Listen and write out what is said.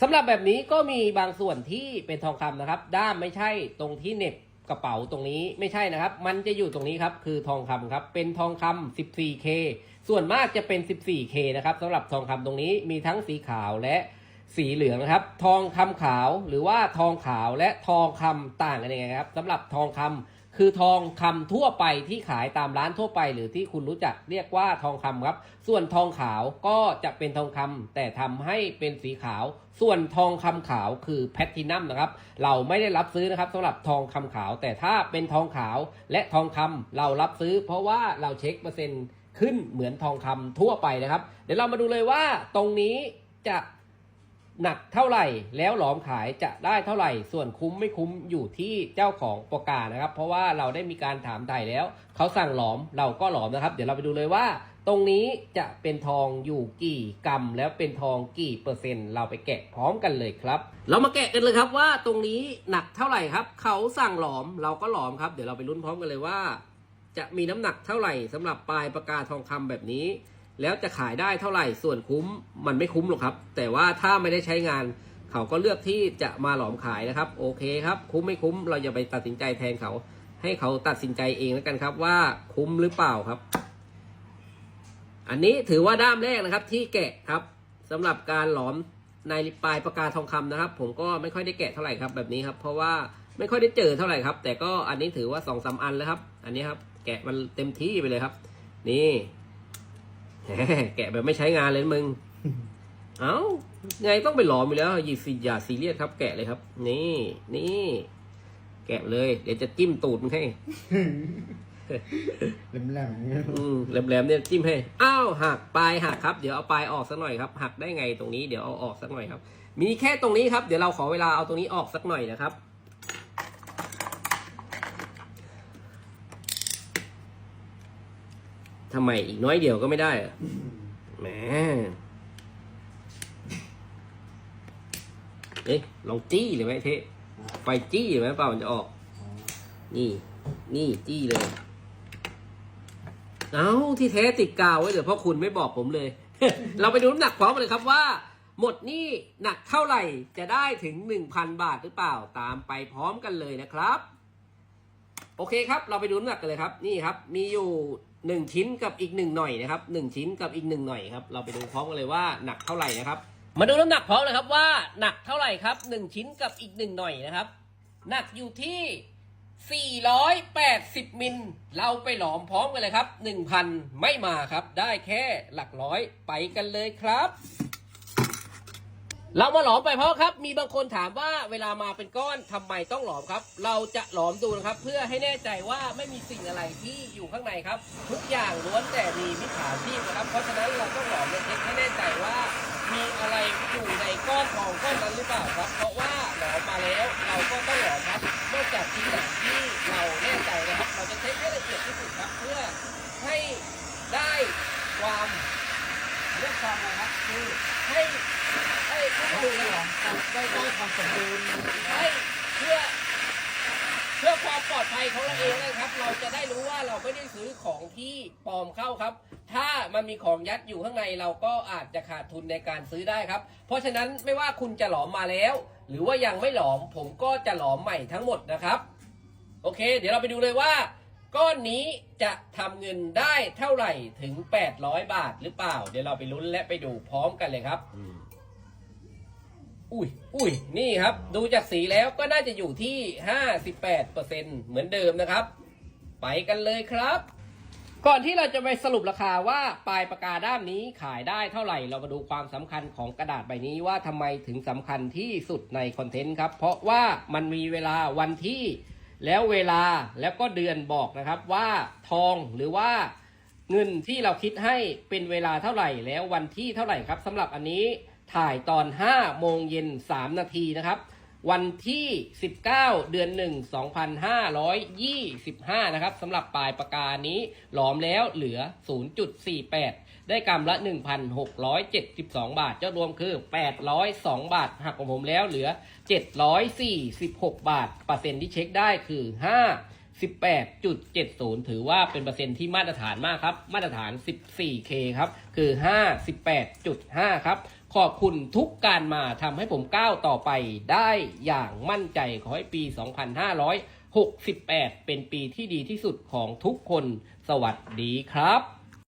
สำหรับแบบนี้ก็มีบางส่วนที่เป็นทองคำนะครับ ด้ามไม่ใช่ตรงที่เน็บกระเป๋าตรงนี้ไม่ใช่นะครับ มันจะอยู่ตรงนี้ครับ คือทองคำครับ เป็นทองคำ 14K ส่วนมากจะเป็น 14K นะครับสำหรับทองคำตรงนี้มีทั้งสีขาวและสีเหลืองนะครับ ทองคำขาวหรือว่าทองขาวและทองคำต่างกันยังไงครับสำหรับทองคำ คือทองคำทั่วไปที่ขายตามร้านทั่วไป หรือที่คุณรู้จักเรียกว่าทองคำครับ ส่วนทองขาวก็จะเป็นทองคำแต่ทำให้เป็นสีขาว ส่วนทองคำขาวคือแพลตินัมนะครับ เราไม่ได้รับซื้อนะครับสำหรับทองคำขาว แต่ถ้าเป็นทองขาวและทองคำเรารับซื้อ เพราะว่าเราเช็คเปอร์เซ็นต์ขึ้นเหมือนทองคำทั่วไปนะครับ เดี๋ยวเรามาดูเลยว่าตรงนี้จะ หนักเท่าไหร่แล้วหลอมขายจะได้เท่าไหร่ ส่วนคุ้มไม่คุ้มอยู่ที่เจ้าของโปรกานะครับ เพราะว่าเราได้มีการถามไถ่แล้ว เขาสั่งหลอมเราก็หลอมนะครับ เดี๋ยวเราไปดูเลยว่า ตรงนี้จะเป็นทองอยู่กี่กรัมแล้วเป็นทองกี่เปอร์เซ็นต์ เราไปแกะพร้อมกันเลยครับ เรามาแกะกันเลยครับว่าตรงนี้หนักเท่าไหร่ครับ เขาสั่งหลอมเราก็หลอมครับ เดี๋ยวเราไปลุ้นพร้อมกันเลยว่า จะมีน้ำหนักเท่าไหร่สำหรับปลายปากกาทองคำแบบนี้ แล้วจะขายได้เท่าไหร่ส่วนคุ้มมันไม่คุ้มหรอกครับ แต่ว่าถ้าไม่ได้ใช้งาน เขาก็เลือกที่จะมาหลอมขายนะครับ โอเคครับ คุ้มไม่คุ้มเราอย่าไปตัดสินใจแทนเขา ให้เขาตัดสินใจเองแล้วกันครับ ว่าคุ้มหรือเปล่าครับ อันนี้ถือว่าด้ามแรกนะครับที่แกะครับสำหรับการหลอมในปลายปากกาทองคำนะครับ ผมก็ไม่ค่อยได้แกะเท่าไหร่ครับแบบนี้ครับ เพราะว่าไม่ค่อยได้เจอเท่าไหร่ครับ แต่ก็อันนี้ถือว่าสองสามอันแล้วครับ อันนี้ครับ แกะมันเต็มที่ไปเลยครับ นี่ แหมแกะแบบไม่ใช้งานเลยนะมึง เอ้า ไงต้องไปหลอมอยู่แล้วอย่าซีอย่าซีเรียสครับ แกะเลยครับ นี่ นี่ แกะเลย เดี๋ยวจะจิ้มตูดมึงให้แหลมๆอย่างเงี้ยอืมแหลมๆเนี่ยจิ้มให้ อ้าวหักปลายหักครับ เดี๋ยวเอาปลายออกสักหน่อยครับ หักได้ไงตรงนี้ เดี๋ยวเอาออกสักหน่อยครับ มีแค่ตรงนี้ครับ เดี๋ยวเราขอเวลาเอาตรงนี้ออกสักหน่อยนะครับ ทำไมอีกน้อยเดียวก็ไม่ได้อะแหมเอ๊ะลองจี้เลยไหมเทไฟจี้เลยไหมเปล่ามันจะออก นี่ นี่จี้เลย เอาที่แท้ติดกาวไว้เดี๋ยวพ่อคุณไม่บอกผมเลย เราไปดูน้ำหนักพร้อมกันเลยครับว่า หมดนี่หนักเท่าไหร่จะได้ถึง1,000บาทหรือเปล่าตามไปพร้อมกันเลยนะครับ โอเคครับ เราไปดูน้ำหนักกันเลยครับ นี่ครับ มีอยู่หนึ่งชิ้นกับอีกหนึ่งหน่อยนะครับหนึ่งชิ้นกับอีกหนึ่งหน่อยครับ เราไปดูพร้อมกันเลยว่าหนักเท่าไหร่นะครับ มาดูน้ำหนักพร้อมเลยครับว่าหนักเท่าไหร่ครับหนึ่งชิ้นกับอีกหนึ่งหน่อยนะครับ หนักอยู่ที่ 480 มิล เราไปหลอมพร้อมกันเลยครับ 1,000 ไม่มาครับ ได้แค่หลักร้อยไปกันเลยครับ เรามาหลอมไปเพราะครับ มีบางคนถามว่าเวลามาเป็นก้อนทำไมต้องหลอมครับ เราจะหลอมดูนะครับ เพื่อให้แน่ใจว่าไม่มีสิ่งอะไรที่อยู่ข้างในครับ ทุกอย่างล้วนแต่มีมิจฉาชีพนะครับ เพราะฉะนั้นเราต้องหลอมและเช็คให้แน่ใจว่า มีอะไรอยู่ในก้อนทองก้อนนั้นหรือเปล่าครับ เพราะว่าหลอมมาแล้วเราก็ต้องหลอมครับนอกจากชิ้นไหนที่เราแน่ใจนะครับ เราจะเช็คให้ละเอียดที่สุดครับเพื่อให้ได้ความเรียกความอะครับคือ ให้ให้ผู้ดูหลอมได้ได้ความสมบูรณ์ให้เพื่อเพื่อความปลอดภัยของเราเองนะครับ เราจะได้รู้ว่าเราไม่ได้ซื้อของที่ปลอมเข้าครับ ถ้ามันมีของยัดอยู่ข้างในเราก็อาจจะขาดทุนในการซื้อได้ครับ เพราะฉะนั้นไม่ว่าคุณจะหลอมมาแล้ว หรือว่ายังไม่หลอมผมก็จะหลอมใหม่ทั้งหมดนะครับ โอเค เดี๋ยวเราไปดูเลยว่า ก้อนนี้จะทำเงินได้เท่าไหร่ถึง 800 บาทหรือเปล่า เดี๋ยวเราไปลุ้นและไปดูพร้อมกันเลยครับอุ้ยอุ้ยนี่ครับ ดูจากสีแล้วก็น่าจะอยู่ที่ 58%เหมือนเดิมนะครับ ไปกันเลยครับ ก่อนที่เราจะไปสรุปราคาว่าปลายปากกาด้ามนี้ขายได้เท่าไหร่ เรามาดูความสำคัญของกระดาษใบนี้ว่าทำไมถึงสำคัญที่สุดในคอนเทนต์ครับ เพราะว่ามันมีเวลาวันที่ แล้วเวลาแล้วก็เดือนบอกนะครับว่าทองหรือว่าเงินที่เราคิดให้เป็นเวลาเท่าไหร่แล้ววันที่เท่าไหร่ครับสำหรับอันนี้ถ่ายตอน5โมงเย็น3นาทีนะครับ วันที่ 19 เดือน 1 2525 นะครับสำหรับปลายปากกานี้หลอมแล้วเหลือ 0.48 ได้กำละ 1,672 บาทเจ้ารวมคือ 802 บาท หักของผมแล้วเหลือ 746 บาท เปอร์เซ็นต์ที่เช็คได้คือ 5 18.70 ถือว่าเป็นเปอร์เซ็นต์ที่มาตรฐานมากครับ มาตรฐาน 14K ครับ คือ 58.5 ครับ ขอบคุณทุกการมาทำให้ผมก้าวต่อไปได้อย่างมั่นใจขอให้ปี 2568 เป็นปีที่ดีที่สุดของทุกคน สวัสดีครับ